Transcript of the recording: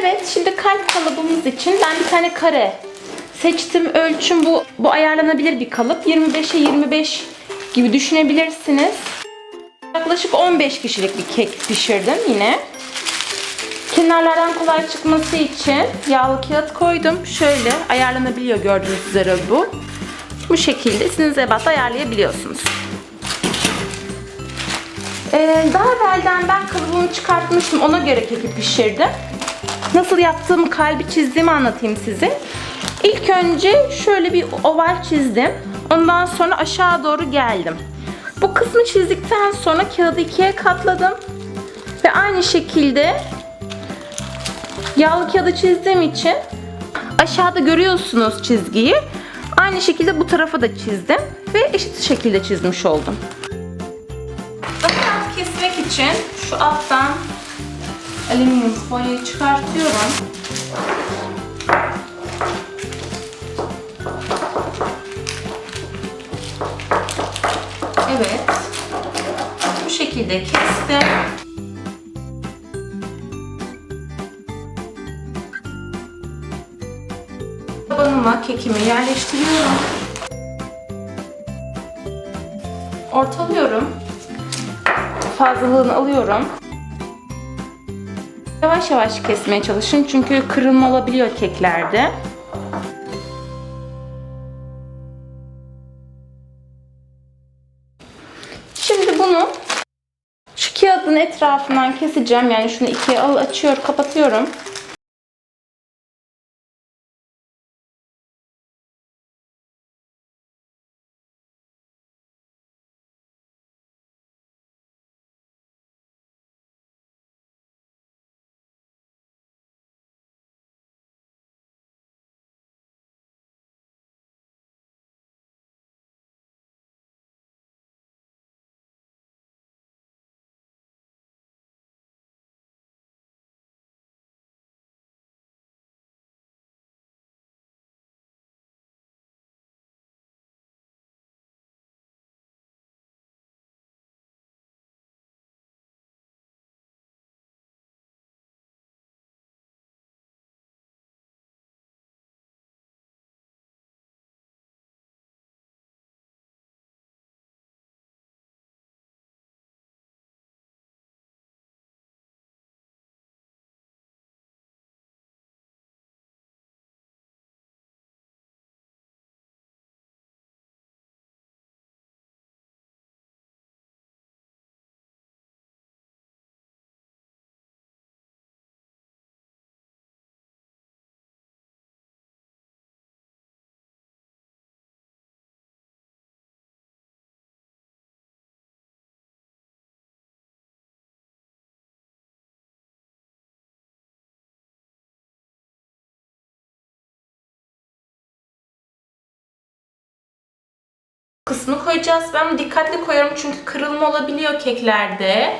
Evet şimdi kalp kalıbımız için ben bir tane kare seçtim. Ölçüm bu bu ayarlanabilir bir kalıp. 25'e 25 gibi düşünebilirsiniz. Yaklaşık 15 kişilik bir kek pişirdim yine. Kenarlardan kolay çıkması için yağlı kağıt koydum. Şöyle ayarlanabiliyor gördüğünüz üzere bu. Bu şekilde sizin ebatta ayarlayabiliyorsunuz. Ee, daha evvelden ben kalıbımı çıkartmıştım. Ona göre keki pişirdim. Nasıl yaptığımı, kalbi çizdiğimi anlatayım size. İlk önce şöyle bir oval çizdim. Ondan sonra aşağı doğru geldim. Bu kısmı çizdikten sonra kağıdı ikiye katladım. Ve aynı şekilde yağlı kağıdı çizdiğim için aşağıda görüyorsunuz çizgiyi. Aynı şekilde bu tarafa da çizdim ve eşit şekilde çizmiş oldum. Bakalım kesmek için şu alttan alüminyum folyoyu çıkartıyorum. Evet. Bu şekilde kestim. Tabanıma kekimi yerleştiriyorum. Ortalıyorum. Fazlalığını alıyorum. Yavaş yavaş kesmeye çalışın çünkü kırılma olabiliyor keklerde. Şimdi bunu şu kağıdın etrafından keseceğim. Yani şunu ikiye al açıyor, kapatıyorum. Kısmı koyacağız. Ben dikkatli koyuyorum çünkü kırılma olabiliyor keklerde.